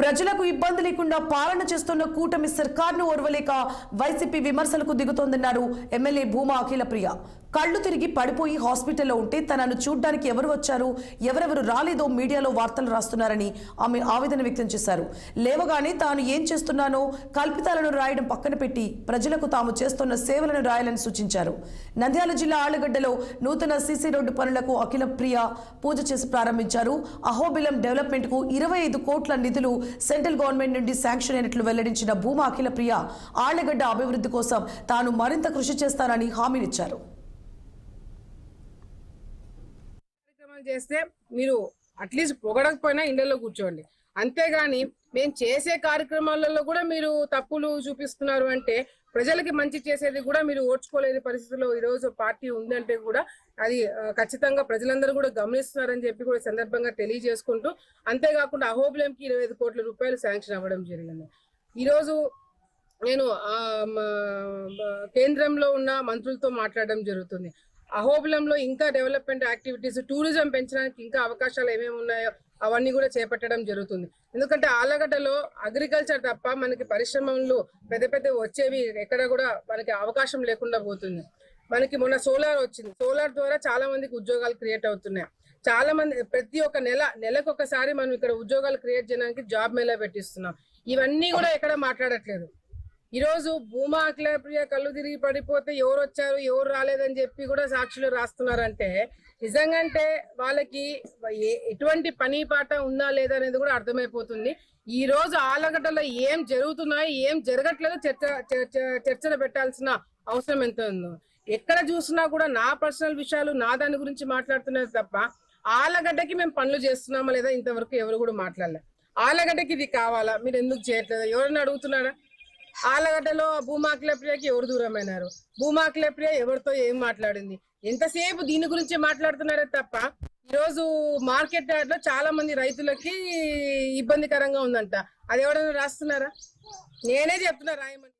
ప్రజలకు ఇబ్బంది లేకుండా పాలన చేస్తున్న కూటమి సర్కార్ను ఓర్వలేక వైసీపీ విమర్శలకు దిగుతోందన్నారు ఎమ్మెల్యే భూమా అఖిలప్రియ. కళ్ళు తిరిగి పడిపోయి హాస్పిటల్లో ఉంటే తనను చూడ్డానికి ఎవరు వచ్చారు? ఎవరెవరు రాలేదో మీడియాలో వార్తలు రాస్తున్నారని ఆమె ఆవేదన వ్యక్తం చేశారు. లేవగానే తాను ఏం చేస్తున్నానో కల్పితాలను రాయడం పక్కన పెట్టి ప్రజలకు తాము చేస్తున్న సేవలను రాయాలని సూచించారు. నంద్యాల జిల్లా ఆళ్ళగడ్డలో నూతన సీసీ రోడ్డు పనులకు అఖిల ప్రియ పూజ చేసి ప్రారంభించారు. అహోబిలం డెవలప్మెంట్కు ఇరవై ఐదు కోట్ల నిధులు సెంట్రల్ గవర్నమెంట్ నుండి శాంక్షన్ అయినట్లు వెల్లడించిన భూమా అఖిల ప్రియ ఆళ్ళగడ్డ అభివృద్ధి కోసం తాను మరింత కృషి చేస్తానని హామీనిచ్చారు. చేస్తే మీరు అట్లీస్ట్ పొగడకపోయినా ఇండల్లో కూర్చోండి. అంతేగాని మేము చేసే కార్యక్రమాలలో కూడా మీరు తప్పులు చూపిస్తున్నారు అంటే ప్రజలకి మంచి చేసేది కూడా మీరు ఓడ్చుకోలేని పరిస్థితిలో ఈ రోజు పార్టీ ఉందంటే కూడా అది ఖచ్చితంగా ప్రజలందరూ కూడా గమనిస్తున్నారని చెప్పి కూడా సందర్భంగా తెలియజేసుకుంటూ అంతేకాకుండా అహోబిలంకి ఇరవై ఐదు కోట్ల రూపాయలు శాంక్షన్ అవ్వడం జరిగింది. ఈరోజు నేను కేంద్రంలో ఉన్న మంత్రులతో మాట్లాడడం జరుగుతుంది. అహోబిలంలో ఇంకా డెవలప్మెంట్ యాక్టివిటీస్ టూరిజం పెంచడానికి ఇంకా అవకాశాలు ఏమేమి ఉన్నాయో అవన్నీ కూడా చేపట్టడం జరుగుతుంది. ఎందుకంటే ఆలగడ్డలో అగ్రికల్చర్ తప్ప మనకి పరిశ్రమలు పెద్ద పెద్ద వచ్చేవి ఎక్కడ కూడా మనకి అవకాశం లేకుండా పోతుంది. మనకి మొన్న సోలార్ వచ్చింది. సోలార్ ద్వారా చాలా మందికి ఉద్యోగాలు క్రియేట్ అవుతున్నాయి. చాలా మంది ప్రతి ఒక్క నెల నెలకు ఒకసారి మనం ఇక్కడ ఉద్యోగాలు క్రియేట్ చేయడానికి జాబ్ మేళా పెట్టిస్తున్నాం. ఇవన్నీ కూడా ఎక్కడ మాట్లాడట్లేదు. ఈ రోజు భూమా అఖిలప్రియ కళ్ళు తిరిగి పడిపోతే ఎవరు వచ్చారు ఎవరు రాలేదని చెప్పి కూడా సాక్షులు రాస్తున్నారంటే నిజంగంటే వాళ్ళకి ఎటువంటి పని పాట ఉందా లేదా అనేది కూడా అర్థమైపోతుంది. ఈ రోజు ఆలగడ్డలో ఏం జరుగుతున్నాయి ఏం జరగట్లేదో చర్చ చర్చ చర్చలు పెట్టాల్సిన అవసరం ఎంత ఉందో. ఎక్కడ చూసినా కూడా నా పర్సనల్ విషయాలు నా దాని గురించి మాట్లాడుతున్నది తప్ప ఆలగడ్డకి మేము పనులు చేస్తున్నామా లేదా ఇంతవరకు ఎవరు కూడా మాట్లాడలే. ఆలగడ్డకి ఇది కావాలా? మీరు ఎందుకు చేయట్లేదు? ఎవరైనా అడుగుతున్నారా? ఆలగడ్డలో భూమాకుల ప్రియకి ఎవరు దూరమైనారు? భూమాకుల ప్రియ ఎవరితో ఏం మాట్లాడింది? ఎంతసేపు దీని గురించి మాట్లాడుతున్నారే తప్ప ఈరోజు మార్కెట్ యార్డ్లో చాలా మంది రైతులకి ఇబ్బందికరంగా ఉందంట. అది ఎవరైనా రాస్తున్నారా? నేనే చెప్తున్నా రాయమని.